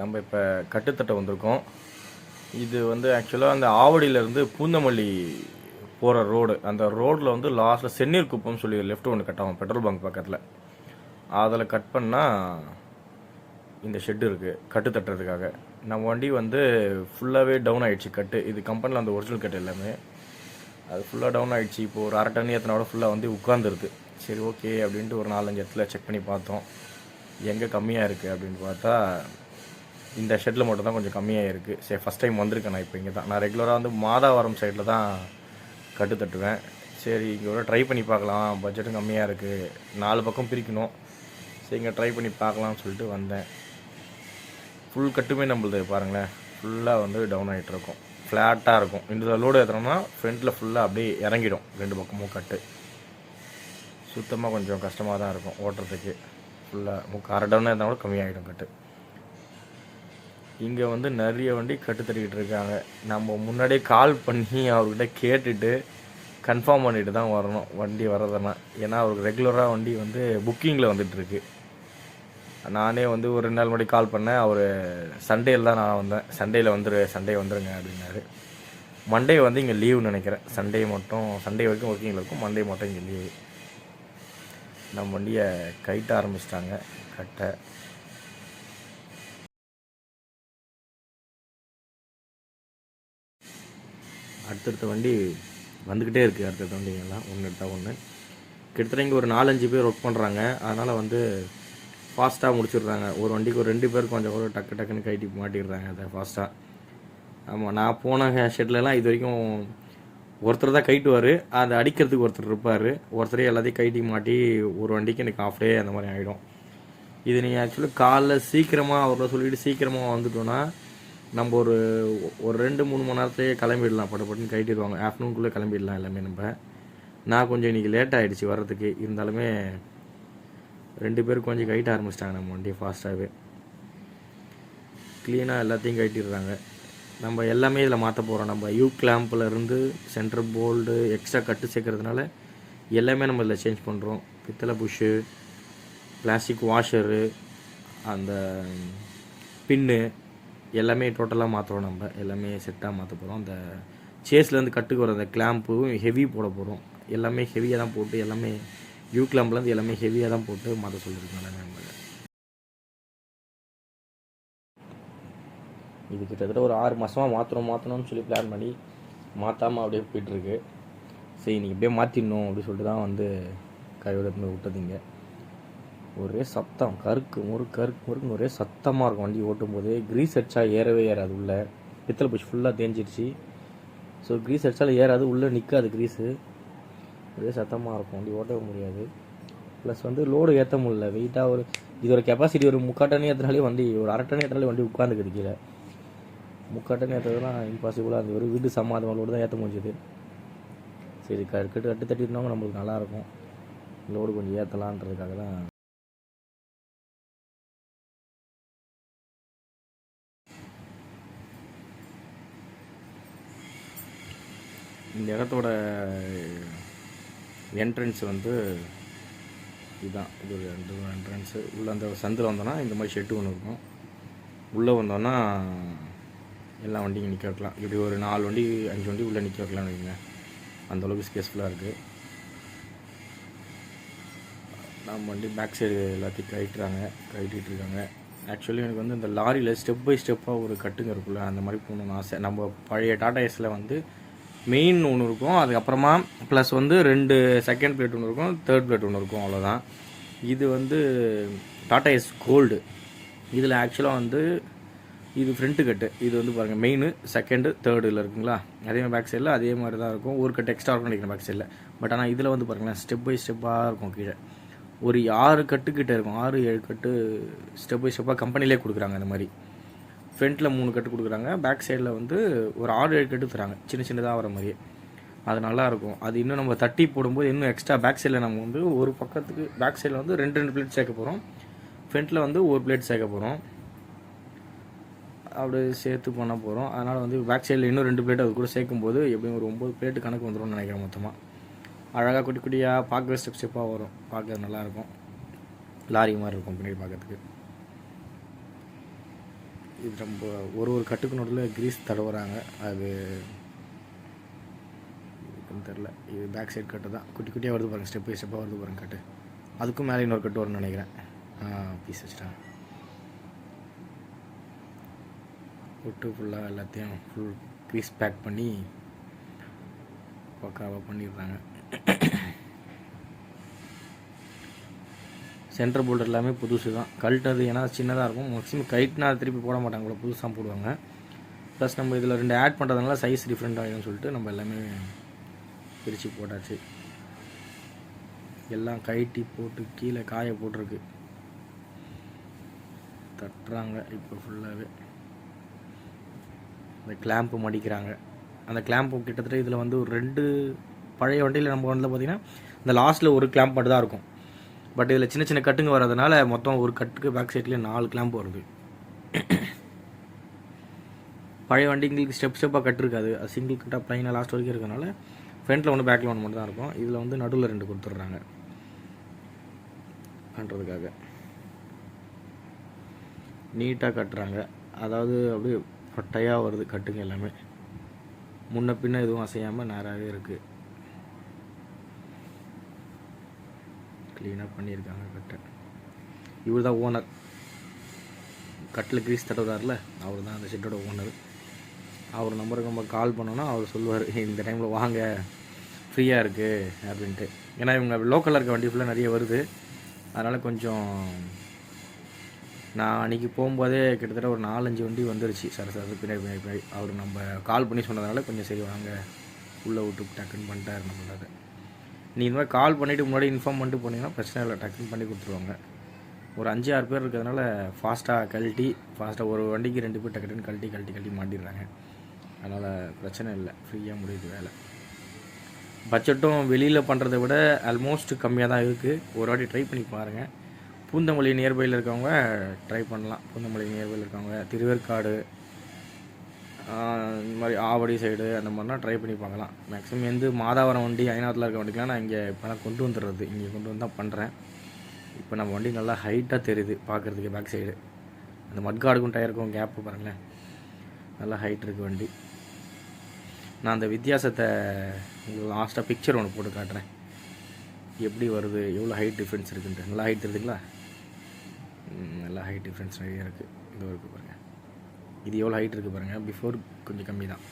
நம்ம இப்போ கட்டுத்தட்டை வந்திருக்கோம். இது வந்து ஆக்சுவலாக அந்த ஆவடியிலேருந்து பூந்தமல்லி போகிற ரோடு. அந்த ரோட்டில் வந்து லாஸ்ட்டில் செந்நீர் குப்பம் சொல்லி லெஃப்ட் ஒன்று கட் ஆகும் பெட்ரோல் பங்க் பக்கத்தில். அதில் கட் பண்ணால் இந்த ஷெட்டு இருக்குது கட்டு தட்டுறதுக்காக. நம்ம வண்டி வந்து ஃபுல்லாகவே டவுன் ஆகிடுச்சு கட்டு. இது கம்பெனியில் அந்த ஒரிஜினல் கட்டு எல்லாமே. அது ஃபுல்லாக டவுன் ஆகிடுச்சு இப்போ ஒரு அரை டன் ஏற்றினோட ஃபுல்லாக வந்து உட்காந்துருக்கு சரி ஓகே அப்படின்ட்டு ஒரு நாலஞ்சு இடத்துல செக் பண்ணி பார்த்தோம். எங்கே கம்மியாக இருக்குது அப்படின்னு பார்த்தா இந்த ஷெட்டில் மட்டும் தான் கொஞ்சம் கம்மியாக இருக்குது சரி ஃபஸ்ட் டைம் வந்திருக்கேன் நான் இப்போ இங்கே தான். நான் ரெகுலராக வந்து மாதாவரம் சைடில் தான் கட்டு தட்டுவேன். சரி இங்கே கூட ட்ரை பண்ணி பார்க்கலாம். பட்ஜெட்டும் கம்மியாக இருக்குது நாலு பக்கம் பிரிக்கணும். சரி இங்கே ட்ரை பண்ணி பார்க்கலாம்னு சொல்லிட்டு வந்தேன். ஃபுல் கட்டுமே நம்மளுது பாருங்களேன். ஃபுல்லாக வந்து டவுன் ஆகிட்டு இருக்கும். ஃப்ளாட்டாக இருக்கும். இந்த லோடு ஏற்றுறோம்னா ஃப்ரண்ட்டில் ஃபுல்லாக அப்படியே இறங்கிடும். ரெண்டு பக்கமும் கட்டு. சுத்தமாக கொஞ்சம் கஷ்டமாக தான் இருக்கும். ஓட்டுறதுக்கு. ஃபுல்லாக முக்க அரை டவுனாக இருந்தால் கூட கம்மியாகிடும் கட்டு. இங்கே வந்து நிறைய வண்டி கட்டு தட்டிக்கிட்டு இருக்காங்க. நம்ம முன்னாடியே கால் பண்ணி அவர்கிட்ட கேட்டுட்டு கன்ஃபார்ம் பண்ணிட்டு தான் வரணும் வண்டி வர்றதுன்னா ஏன்னா அவருக்கு ரெகுலராக வண்டி வந்து புக்கிங்கில் வந்துட்டுருக்கு நானே வந்து ஒரு ரெண்டு நாள் முன்னாடி கால் பண்ணேன். அவர் சண்டேயில் தான் நான் வந்தேன். சண்டேயில் வந்துரு சண்டே வந்துருங்க அப்படின்னாரு. மண்டே வந்து இங்கே லீவு நினைக்கிறேன். சண்டே மட்டும் சண்டே வரைக்கும் ஒர்க்கிங்கில் இருக்கும். மண்டே மட்டும் இங்கே லீவு நம்ம வண்டியை கைட்ட ஆரம்பிச்சிட்டாங்க. கட்ட. அடுத்தடுத்த வண்டி வந்துக்கிட்டே இருக்குது அடுத்தடுத்த வண்டிங்கெல்லாம் ஒன்று எடுத்தால் ஒன்று கிட்டத்தட்ட இங்கே ஒரு நாலஞ்சு பேர் ஒர்க் பண்ணுறாங்க அதனால் வந்து ஃபாஸ்ட்டாக முடிச்சிடுறாங்க. ஒரு வண்டிக்கு ஒரு ரெண்டு பேர் கொஞ்சம் கூட டக்கு டக்குன்னு கைட்டி மாட்டிடுறாங்க அதை ஃபாஸ்ட்டாக ஆமாம் நான் போன ஷெட்லலாம் இது வரைக்கும் ஒருத்தர் தான் கைட்டுவார் அதை அடிக்கிறதுக்கு ஒருத்தர் இருப்பார். ஒருத்தரே எல்லாத்தையும் கைட்டி மாட்டி ஒரு வண்டிக்கு எனக்கு ஆஃப் டே அந்த மாதிரி ஆகிடும் இது நீங்கள் ஆக்சுவலாக காலைல சீக்கிரமாக அவரை சொல்லிவிட்டு சீக்கிரமாக வந்துட்டோன்னா நம்ம ஒரு ஒரு ரெண்டு மூணு மணி நேரத்துலேயே கிளம்பிடலாம் பட்டு பட்டுன்னு கைட்டிடுவாங்க ஆஃப்டர்நூனுக்குள்ளே கிளம்பிடலாம் எல்லாமே நம்ம. நான் கொஞ்சம் இன்றைக்கி லேட் ஆகிடுச்சு வர்றதுக்கு. இருந்தாலுமே ரெண்டு பேரும் கொஞ்சம் கைட்ட ஆரம்பிச்சிட்டாங்க நம்ம வண்டியை ஃபாஸ்ட்டாகவே க்ளீனாக எல்லாத்தையும் கைட்டிடுறாங்க நம்ம எல்லாமே இதில் மாற்ற போகிறோம் நம்ம யூ கிளாம்பில் இருந்து சென்டர் போல்டு எக்ஸ்ட்ரா கட்டு சேர்க்கறதுனால எல்லாமே நம்ம இதில் சேஞ்ச் பண்ணுறோம் பித்தளை புஷ்ஷு பிளாஸ்டிக் வாஷரு அந்த பின்னு எல்லாமே டோட்டலாக மாற்றுறோம் நம்ம. எல்லாமே செட்டாக மாற்ற போகிறோம் அந்த சேஸ்லேருந்து கட்டுக்கு வர அந்த கிளாம்பும் ஹெவி போட போகிறோம் எல்லாமே ஹெவியாக தான் போட்டு எல்லாமே யூ கிளாம்ப்லேருந்து எல்லாமே ஹெவியாக தான் போட்டு மாற்ற சொல்லியிருக்கோம் எல்லாமே நம்ம இது கிட்டத்தட்ட ஒரு ஆறு மாதமாக மாற்றணும் மாற்றணும்னு சொல்லி பிளான் பண்ணி மாற்றாமல் அப்படியே போயிட்டுருக்கு சரி நீங்கள் இப்படியே மாற்றிடணும் அப்படின்னு சொல்லிட்டு தான் வந்து கையோட எடுத்துன்னு விட்டதுங்க ஒரே சத்தம் கருக்கு முறு கருக்கு முறுக்குன்னு ஒரே சத்தமாக இருக்கும் வண்டி ஓட்டும் போது க்ரீஸ் அடிச்சா ஏறவே ஏறாது உள்ளே. பித்தளை புஷ் ஃபுல்லாக தேஞ்சிருச்சு. ஸோ க்ரீஸ் அடித்தாலும் ஏறாது உள்ளே நிற்காது க்ரீஸு ஒரே சத்தமாக இருக்கும் வண்டி ஓட்டவே முடியாது. ப்ளஸ் வந்து லோடு ஏற்ற முடியல. வெயிட்டாக ஒரு இதோட கெப்பாசிட்டி ஒரு முக்கால் டன் ஏற்றினாலே வண்டி ஒரு அரை டன் ஏற்றினாலே வண்டி உட்காந்து கீழே. முக்கால் டன் ஏற்றதுலாம் இம்பாசிபிளாக அந்த ஒரு வீடு சமாதமாக லோடு தான் ஏற்ற முடிஞ்சது. சரி கட்டு கட்டு தட்டிருந்தவங்க நம்மளுக்கு நல்லாயிருக்கும் லோடு கொஞ்சம் ஏற்றலான்றதுக்காக தான் இந்த இடத்தோட என்ட்ரன்ஸ் வந்து இதுதான் இது ஒரு ரெண்டு என்ட்ரன்ஸு உள்ளே அந்த சந்தில் வந்தோன்னா இந்த மாதிரி ஷெட்டு ஒன்று இருக்கும். உள்ளே வந்தோன்னா எல்லா வண்டியும் நிற்க வைக்கலாம். இப்படி ஒரு நாலு வண்டி அஞ்சு வண்டி உள்ளே நிற்க வைக்கலாம்னு வைங்க. அந்தளவுக்கு ஸ்பேஸ்ஃபுல்லாக இருக்குது நம்ம வண்டி பேக் சைடு எல்லாத்தையும் கழட்டுறாங்க கழட்டிகிட்டு இருக்காங்க. ஆக்சுவலி எனக்கு வந்து இந்த லாரியில் ஸ்டெப் பை ஸ்டெப்பாக ஒரு கட்டுங்க இருக்குல்ல அந்த மாதிரி போகணுன்னு ஆசை. நம்ம பழைய டாடா ஏஸில் வந்து மெயின் ஒன்று இருக்கும். அதுக்கப்புறமா ப்ளஸ் வந்து ரெண்டு செகண்ட் பிளேட் ஒன்று இருக்கும். தேர்ட் பிளேட் ஒன்று இருக்கும். அவ்வளோதான் இது வந்து டாடா எஸ் கோல்டு இதில் ஆக்சுவலாக வந்து இது ஃப்ரண்ட்டு கட்டு இது வந்து பாருங்கள் மெயினு செகண்டு தேர்டில் இருக்குங்களா? அதே மாதிரி பேக் சைடில் அதே மாதிரி தான் இருக்கும். ஒரு கட்டு எக்ஸ்ட்ரா இருக்கும் நினைக்கிறேன் பேக் சைடில் பட் ஆனால் இதில் வந்து பாருங்களேன் ஸ்டெப் பை ஸ்டெப்பாக இருக்கும் கீழே. ஒரு ஆறு கட்டுக்கிட்ட இருக்கும். ஆறு ஏழு கட்டு ஸ்டெப் பை ஸ்டெப்பாக கம்பெனிலே கொடுக்குறாங்க இந்த மாதிரி. ஃப்ரண்ட்டில் மூணு கட்டு கொடுக்குறாங்க பேக் சைடில் வந்து ஒரு ஆறு ஏழு கட்டு தராங்க. சின்ன சின்னதாக வர மாதிரியே. அது நல்லாயிருக்கும் அது இன்னும் நம்ம தட்டி போடும்போது இன்னும் எக்ஸ்ட்ரா பேக் சைடில் நம்ம வந்து ஒரு பக்கத்துக்கு பேக் சைடில் வந்து ரெண்டு ரெண்டு பிளேட் சேர்க்க போகிறோம் ஃப்ரண்ட்டில் வந்து ஒரு பிளேட் சேர்க்க போகிறோம் அப்படி சேர்த்து பண்ண போகிறோம் அதனால் வந்து பேக் சைடில் இன்னும் ரெண்டு பிளேட் அது கூட சேர்க்கும்போது எப்படியும் ஒரு ஒம்பது பிளேட்டு கணக்கு வந்துடும்னு நினைக்கிறேன் மொத்தமாக அழகாக குட்டி குட்டியாக பார்க்கவே ஸ்டெப் ஸ்டெப்பாக வரும்? பார்க்க நல்லாயிருக்கும் லாரி மாதிரி இருக்கும் பின்னாடி பார்க்கறதுக்கு இது ரொம்ப ஒரு ஒரு கட்டுக்கு நடுவில் கிரீஸ் தடவுறாங்க. அது இருக்குன்னு தெரில இது பேக் சைடு கட்டு தான். குட்டி குட்டியாக வருது பாருங்க. ஸ்டெப் பை ஸ்டெப்பாக வருது பாருங்க கட்டு. அதுக்கும் மேலே இன்னொரு கட்டு வரும்னு நினைக்கிறேன். பீஸ் வச்சுட்டாங்க. போட்டு ஃபுல்லாக எல்லாத்தையும் ஃபுல் க்ரீஸ் பேக் பண்ணி பக்காவாக பண்ணிடுறாங்க. சென்டர் போல்டர் எல்லாமே புதுசு தான். கழட்டது ஏன்னா சின்னதாக இருக்கும். மேக்ஸிமம் கைட்னா திருப்பி போட மாட்டாங்க கூட புதுசாக போடுவாங்க. ப்ளஸ் நம்ம இதில் ரெண்டு ஆட் பண்ணுறதுனால சைஸ் டிஃப்ரெண்ட் ஆகிடும் சொல்லிட்டு நம்ம எல்லாமே பிரித்து போட்டாச்சு. எல்லாம் கைட்டி போட்டு கீழே காய போட்டிருக்கு. தட்டுறாங்க இப்போ ஃபுல்லாகவே இந்த கிளாம்பு மடிக்கிறாங்க. அந்த கிளாம்பு கிட்டத்தட்ட இதில் வந்து ஒரு ரெண்டு பழைய வண்டியில் நம்ம வந்து பார்த்திங்கன்னா இந்த லாஸ்ட்டில் ஒரு கிளாம்ப் மட்டும் தான் இருக்கும். பட் இதில் சின்ன சின்ன கட்டுங்க வர்றதுனால மொத்தம் ஒரு கட்டுக்கு பேக் சைட்லேயே நாலு கிளாம்ப் வருது. பழைய வண்டிங்களுக்கு ஸ்டெப் ஸ்டெப்பாக கட் இருக்காது. அது சிங்கிள் கட்டாக ப்ளைனாக லாஸ்ட் வரைக்கும் இருக்கனால ஃப்ரண்ட்டில் ஒன்று பேக்கில் ஒன்று மட்டும் தான் இருக்கும். இதில் வந்து நடுவில் ரெண்டு கொடுத்துட்றாங்க. பண்ணுறதுக்காக நீட்டாக கட்டுறாங்க. அதாவது அப்படியே பட்டையாக வருது கட்டுங்க எல்லாமே. முன்ன பின்ன எதுவும் அசையாமல் நேராகவே இருக்குது க்ளீனாக பண்ணியிருக்காங்க கட்டை. இவர் தான் ஓனர் கட்டில் கிரீஸ் தட்டுறாருல அவர் தான் அந்த ஷெட்டோட ஓனர் அவர் நம்பருக்கு நம்ம கால் பண்ணோன்னா அவர் சொல்லுவார் இந்த டைமில் வாங்க ஃப்ரீயாக இருக்குது அப்படின்ட்டு. ஏன்னா இவங்க லோக்கலில் இருக்க வண்டி ஃபுல்லாக நிறைய வருது. அதனால் கொஞ்சம் நான் அன்றைக்கி போகும்போதே கிட்டத்தட்ட ஒரு நாலஞ்சு வண்டி வந்துருச்சு. சார் சார் பின்னாடி பின்னாடி. அவர் நம்ம கால் பண்ணி சொன்னதுனால கொஞ்சம் சரி வாங்க. உள்ளே விட்டு டக்குன்னு பண்ணிட்டார் நம்மளால. நீ இந்த மாதிரி கால் பண்ணிவிட்டு முன்னாடி இன்ஃபார்ம் பண்ணிட்டு போனீங்கன்னா பிரச்சனை இல்லை. டக்குன்னு பண்ணி கொடுத்துருவாங்க. ஒரு அஞ்சு ஆறு பேர் இருக்கிறதுனால ஃபாஸ்ட்டாக கழட்டி ஃபாஸ்ட்டாக ஒரு வண்டிக்கு ரெண்டு பேர் டக்குன்னு கழட்டி கழட்டி கழட்டி மாட்டிடுறாங்க. அதனால் பிரச்சனை இல்லை. ஃப்ரீயாக முடியுது வேலை. பட்ஜெட்டும் வெளியில் பண்ணுறத விட ஆல்மோஸ்ட் கம்மியாக தான் இருக்குது ஒரு வாட்டி ட்ரை பண்ணி பாருங்கள் பூந்தமல்லி நியர்பையில் இருக்கவங்க ட்ரை பண்ணலாம். பூந்தமல்லி நியர்பையில் இருக்கவங்க திருவேற்காடு இந்த மாதிரி ஆவடி சைடு அந்த மாதிரிலாம் ட்ரை பண்ணி பார்க்கலாம் மேக்ஸிமம் எந்த மாதாவரம் வண்டி ஐநாத்தில் இருக்க வண்டிக்கெலாம் நான் இங்கே இப்போ கொண்டு வந்துடுறது இங்கே கொண்டு வந்து தான் பண்ணுறேன் இப்போ நம்ம வண்டி நல்லா ஹைட்டாக தெரியுது பார்க்குறதுக்கு பேக் சைடு அந்த மட்காடுக்கும் டயருக்கும் கேப்பு பாருங்களேன். நல்லா ஹைட் இருக்குது வண்டி. நான் அந்த வித்தியாசத்தை உங்களுக்கு லாஸ்ட்டாக பிக்சர் ஒன்று போட்டு காட்டுறேன். எப்படி வருது எவ்வளோ ஹைட் டிஃப்ரென்ஸ் இருக்குன்ட்டு. நல்லா ஹைட் தெரியுதுங்களா? நல்லா ஹைட் டிஃப்ரென்ஸ் நிறைய இருக்குது இந்த ஒரு பாருங்கள் இது எவ்வளோ ஹைட் இருக்குது பாருங்கள் பிஃபோர் கொஞ்சம் கம்மி தான்